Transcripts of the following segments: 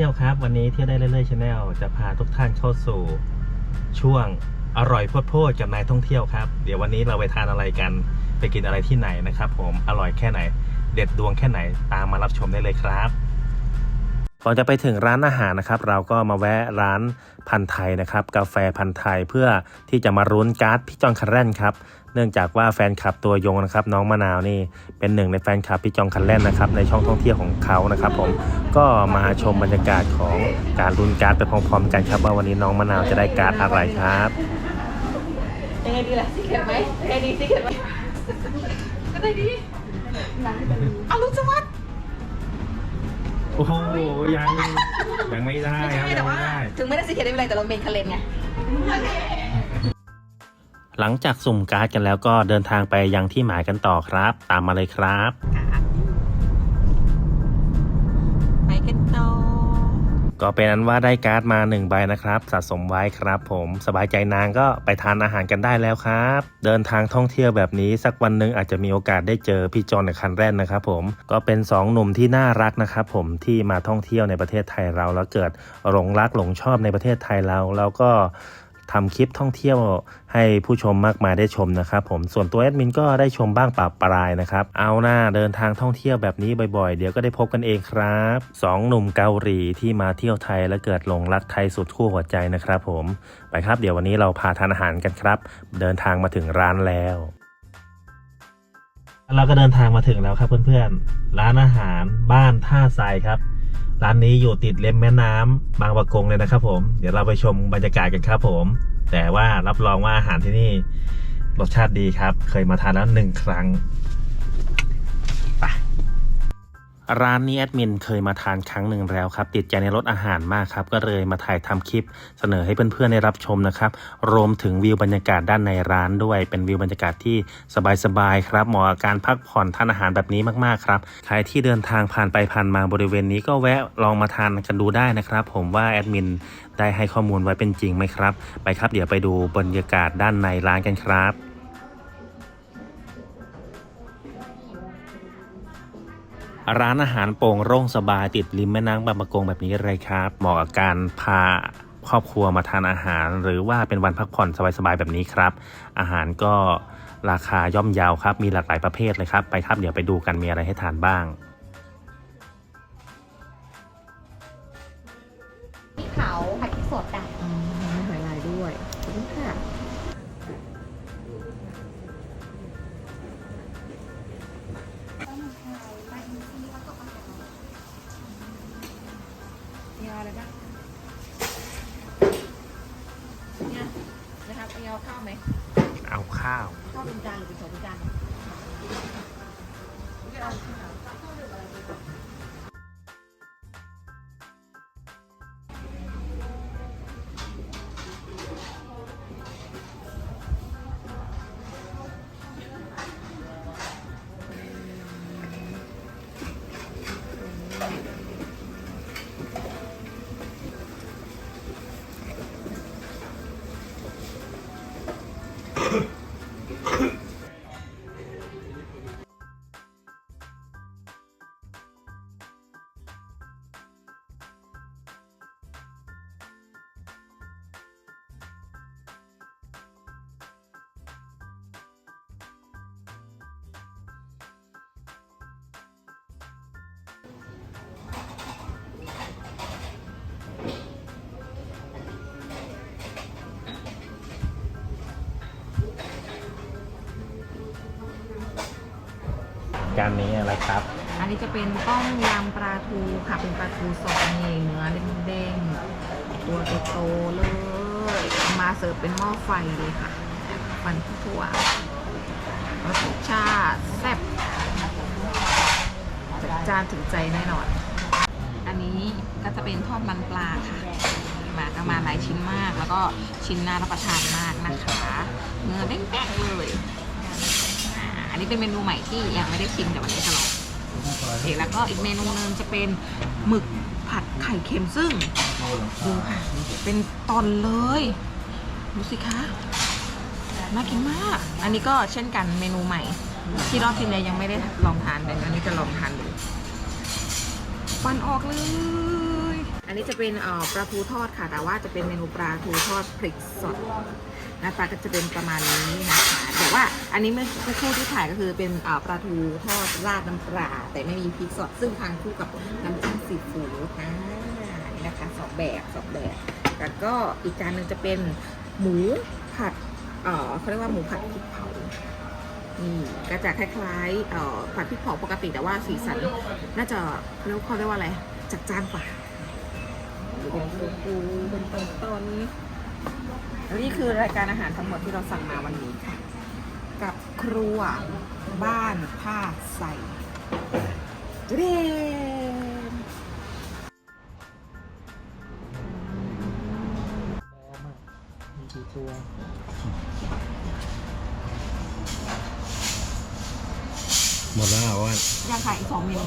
เที่ยวครับ วันนี้เที่ยวได้เรื่อยๆชาแนลจะพาทุกท่านเข้าสู่ช่วงอร่อยโพดๆกับนายท่องเที่ยวครับ เดี๋ยววันนี้เราไปทานอะไรกันไปกินอะไรที่ไหนนะครับ ผมอร่อยแค่ไหน เด็ดดวงแค่ไหนตามมารับชมได้เลยครับก่อนจะไปถึงร้านอาหารนะครับ เราก็มาแวะร้านพันไทยนะครับ กาแฟพันไทยเพื่อที่จะมารุ้นการ์ดพี่จองคันแรนครับ เนื่องจากว่าแฟนคลับตัวยงนะครับน้องมะนาวนี่เป็นหนึ่งในแฟนคลับพี่จองคันแรนนะครับในช่องท่องเที่ยวของเขานะครับผมก็มาชมบรรยากาศของการรุ้นการ์ดไปพร้อมๆกันครับว่าวันนี้น้องมะนาวจะได้การ์ดอะไรครับยังไงดีล่ะสิเข็ดไหมยังไงดีสิเข็ดไหมก็ได้ดีเอาลูกสวัสดิ์โอ้โหยังยังไม่ได้ไม่ครับใช่ยัแต่งว่าไม่ได้ ถึงไม่ได้สิเข็ดไม่เป็นไรแต่เราเมนคาเลนไง หลังจากสุ่มการ์ดกันแล้วก็เดินทางไปยังที่หมายกันต่อครับ ตามมาเลยครับไปกันต่อก็เป็นนั้นว่าได้การ์ดมา1ใบนะครับสะสมไว้ครับผมสบายใจนางก็ไปทานอาหารกันได้แล้วครับ เดินทางท่องเที่ยวแบบนี้สักวันหนึ่งอาจจะมีโอกาสได้เจอพี่จอนในคันแรกนะครับผมก็เป็น 2 หนุ่มที่น่ารักนะครับผมที่มาท่องเที่ยวในประเทศไทยเราแล้วเกิดหลงรักหลงชอบในประเทศไทยเราแล้วก็ ทำคลิปท่องเที่ยวให้ผู้ชมมากมายได้ชมนะครับผมส่วนตัวแอดมินก็ได้ชมบ้างปะปรายนะครับ เอาหน้าเดินทางท่องเที่ยวแบบนี้บ่อยๆ เดี๋ยวก็ได้พบกันเองครับสองหนุ่มเกาหลีที่มาเที่ยวไทยและเกิดหลงรักไทยสุดคู่หัวใจนะครับผมไปครับเดี๋ยววันนี้เราพาทานอาหารกันครับ เดินทางมาถึงร้านแล้วเราก็เดินทางมาถึงแล้วครับเพื่อนๆ ร้านอาหารบ้านท่าทรายครับ ร้านนี้อยู่ติดริมแม่น้ำบางปะกงเลยนะครับผม เดี๋ยวเราไปชมบรรยากาศกันครับผม แต่ว่ารับรองว่าอาหารที่นี่รสชาติดีครับ เคยมาทานแล้วหนึ่งครั้งไป ร้านนี้แอดมินเคยมาทานครั้งหนึ่งแล้วครับ ติดใจในรสอาหารมากครับ ก็เลยมาถ่ายทำคลิปเสนอให้เพื่อนๆได้รับชมนะครับ รวมถึงวิวบรรยากาศด้านในร้านด้วย เป็นวิวบรรยากาศที่สบายๆครับ เหมาะกับการพักผ่อนทานอาหารแบบนี้มากๆครับ ใครที่เดินทางผ่านไปผ่านมาบริเวณนี้ก็แวะลองมาทานกันดูได้นะครับ ผมว่าแอดมินได้ให้ข้อมูลไว้เป็นจริงไหมครับ ไปครับ เดี๋ยวไปดูบรรยากาศด้านในร้านกันครับ ร้านอาหารโป่งโร่งสบายติดริมแม่น้ำบางปะกงแบบนี้เลยครับ เหมาะกับการพาครอบครัวมาทานอาหาร หรือว่าเป็นวันพักผ่อนสบายๆแบบนี้ครับ อาหารก็ราคาย่อมเยาวครับ มีหลากหลายประเภทเลยครับ ไปครับเดี๋ยวไปดูกันมีอะไรให้ทานบ้าง 감사합니다. จานนี้อะไรครับ อันนี้จะเป็นต้มยำปลาทูค่ะเป็นปลาทูสดนี่เนื้อเด้งๆตัวโตๆเลย มาเสิร์ฟเป็นหม้อไฟเลยค่ะฟันทั่วรสชาติแซ่บจัดจานถึงใจแน่นอน อันนี้ก็จะเป็นทอดมันปลาค่ะมาก็มาหลายชิ้นมาก แล้วก็ชิ้นน่ารับประทานมากนะคะ เนื้อเด้งๆเลย อ่าอันนี้เป็นเมนูใหม่ที่ยังไม่ได้ชิมแต่วันนี้จะลองโอเคแล้วก็อีกเมนูหนึงจะเป็นหมึกผัดไข่เค็มซึ่งดูค่ะเป็นตอนเลยดูสิคะน่ากินมาก อันนี้ก็เช่นกันเมนูใหม่ ที่รอบที่แล้วยังไม่ได้ลองทานแต่อันนี้จะลองทานดูฟันออกเลย อันนี้จะเป็นปลาทูทอดค่ะ แต่ว่าจะเป็นเมนูปลาทูทอดพริกสดน้าตาก็จะเป็นประมาณนี้นะคะ แต่ว่าอันนี้เมื่อครู่ที่ถ่ายก็คือเป็นปลาทูทอดราดน้ำปลาแต่ไม่มีพริกสดซึ่งทานคู่กับน้ำจิ้มซีฟู้ดอ่านี่นะคะสองแบบสองแบบแล้วก็อีกจานหนึ่งจะเป็นหมูผัดเขาเรียกว่าหมูผัดพริกเผานี่ก็จะคล้ายๆผัดพริกเผาปกติแต่ว่าสีสัน น่าจะเรียกเขาเรียกว่าอะไรจัดจ้านกว่า เป็นปูปูเป็นต้นต้นๆแล้วนี่คือรายการอาหารทั้งหมดที่เราสั่งมาวันนี้ค่ะ กับครัวบ้านท่าใสเด้นมีกี่ตัวหมดแล้วเหรอว่ายังค่ะอีกสองเมนู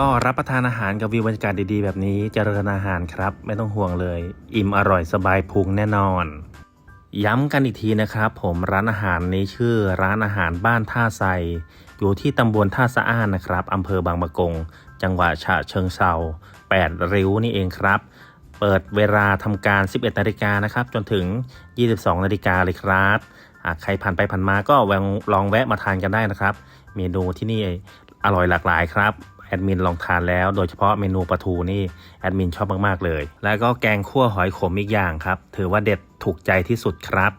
ก็รับประทานอาหารกับวิวบรรยากาศดีๆ แบบนี้เจริญอาหารครับ ไม่ต้องห่วงเลย อิ่มอร่อยสบายพุงแน่นอน ย้ำกันอีกทีนะครับผมร้านอาหารนี้ชื่อร้านอาหารบ้านท่าไซอยู่ที่ตำบลท่าสะอ้านนะครับอำเภอบางปะกง จังหวัดฉะเชิงเซา8 ริ้วนี่เองครับ เปิดเวลาทำการ 11 นาฬิกานะครับ จนถึง 22 นาฬิกาเลยครับหากใครผ่านไปผ่านมาก็ลองแวะมาทานกันได้นะครับ เมนูที่นี่อร่อยหลากหลายครับ แอดมินลองทานแล้ว โดยเฉพาะเมนูปลาทูนี่แอดมินชอบมากๆเลย แล้วก็แกงคั่วหอยขมอีกอย่างครับ ถือว่าเด็ดถูกใจที่สุดครับ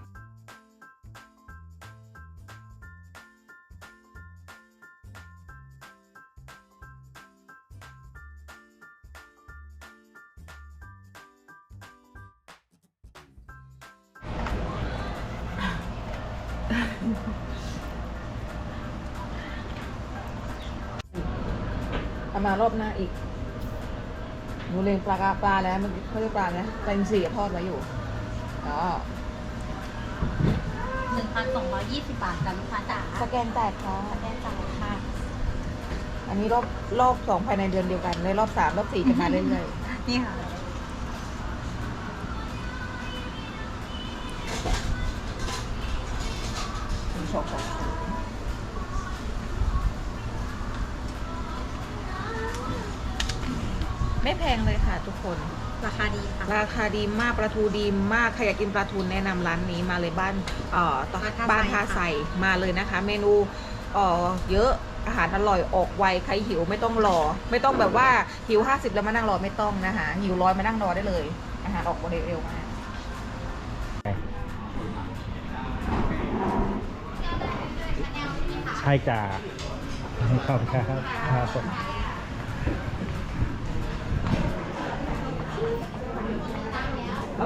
มารอบหน้าอีกหนูเลี้ยงปลากาปลาแล้วมันเขาเรียกปลานะแตงสี่ทอดไว้อยู่อ๋อหนึ่งพันสองร้อยยี่สิบบาทจ้ะลูกค้าจ๋าสแกนแตกค่ะแน่ใจค่ะ อันนี้รอบรอบสองภายในเดือนเดียวกันเลยรอบสามรอบสี่จะมาเรื่อยนี่ค่ะๆคุณชมค่ะ ไม่แพงเลยค่ะทุกคน ราคาดีค่ะ ราคาดีมากปลาทูดีมากใครอยากกินปลาทูแนะนำร้านนี้มาเลยบ้านเอ่อตบ้านท่าบ้านท่าไซใสค่ะมาเลยนะคะ เมนูเอ่อเยอะอาหารอร่อยออกไวใครหิวไม่ต้องรอ ไม่ต้องแบบว่าหิวห้าสิบแล้วมานั่งรอไม่ต้องนะคะหิวร้อยมานั่งรอได้เลยอาหารออกเร็วๆมากใช่จ้าขอบครับครับผม ห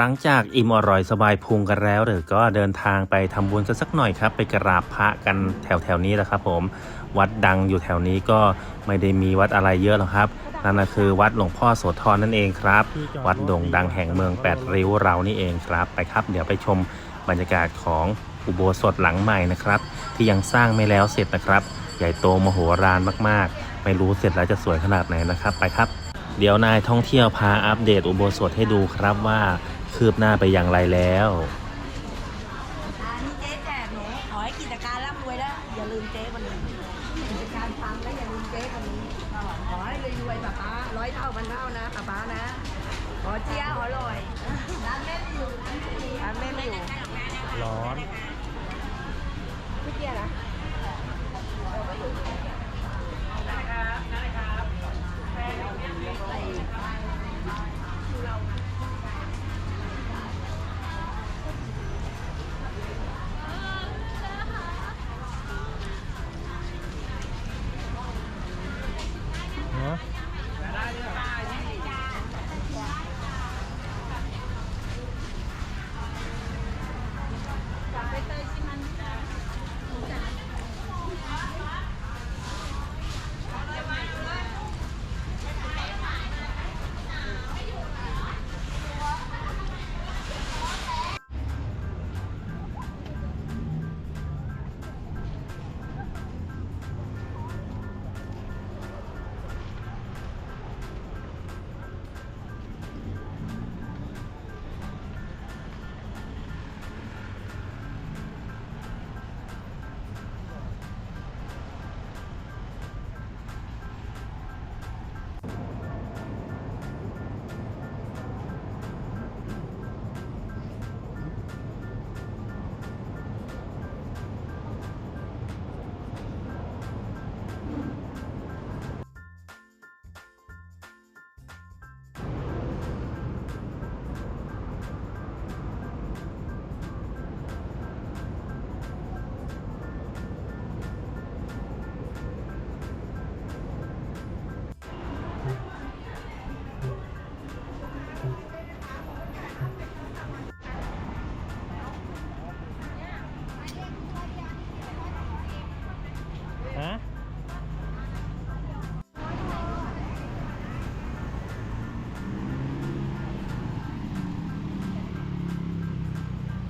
ลังจากอิ่มอร่อยสบายพุงกันแล้วเดี๋ยวก็เดินทางไปทำบุญกันสักหน่อยครับ ไปกราบพระกันแถวแถวนี้แหละครับ ผมวัดดังอยู่แถวนี้ก็ไม่ได้มีวัดอะไรเยอะหรอกครับ นั่นก็คือวัดหลวงพ่อโสธรนั่นเองครับ วัดโด่งดังแห่งเมืองแปดริ้วเรานี่เองครับ ไปครับ เดี๋ยวไปชมบรรยากาศของอุโบสถหลังใหม่นะครับ ที่ยังสร้างไม่แล้วเสร็จนะครับ ใหญ่โตมโหฬารมากๆ ไม่รู้เสร็จแล้วจะสวยขนาดไหนนะครับ ไปครับ เดี๋ยวนายท่องเที่ยวพาอัปเดตอุโบสถให้ดูครับว่าคืบหน้าไปอย่างไรแล้วอันนี้เจ๊แจกหนูขอให้กิจการร่ำรวยแล้วอย่าลืมเจ๊คนนี้กิจการพังแล้วอย่าลืมเจ๊คนนี้ก็ขอให้รวยๆป้าป้า ร้อยเท่าพันเท่านะป้าป้านะขอเจียวอร่อยร้านแม่อยู่ร้านแม่อยู่ร้อนพี่เจียนะ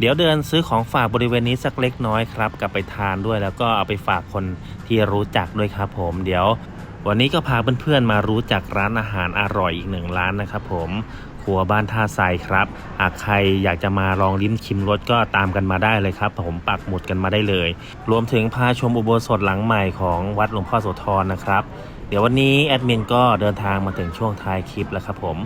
เดี๋ยวเดินซื้อของฝากบริเวณนี้สักเล็กน้อยครับกลับไปทานด้วยแล้วก็เอาไปฝากคนที่รู้จักด้วยครับผมเดี๋ยว วันนี้ก็พาเพื่อนๆมารู้จักร้านอาหารอร่อยอีกหนึ่งร้านนะครับผมครัวบ้านท่าทรายครับหากใครอยากจะมาลองลิ้มชิมรสก็ตามกันมาได้เลยครับ ผมปักหมุดกันมาได้เลย รวมถึงพาชมอุโบสถหลังใหม่ของวัดหลวงพ่อโสธรนะครับ เดี๋ยววันนี้แอดมินก็เดินทางมาถึงช่วงท้ายคลิปแล้วครับผม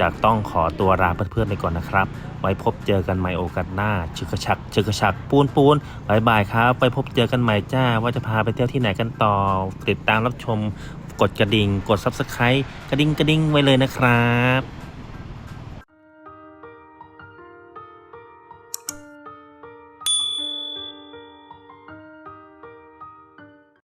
จะต้องขอตัวลาเพื่อนๆไปก่อนนะครับ ไว้พบเจอกันใหม่โอกาสหน้าชึกชักชึกชักปูนปูนบายบายครับ ไปพบเจอกันใหม่จ้า ว่าจะพาไปเที่ยวที่ไหนกันต่อ ติดตามรับชม กดกระดิ่ง กด subscribe กระดิ่งกระดิ่งไว้เลยนะครับ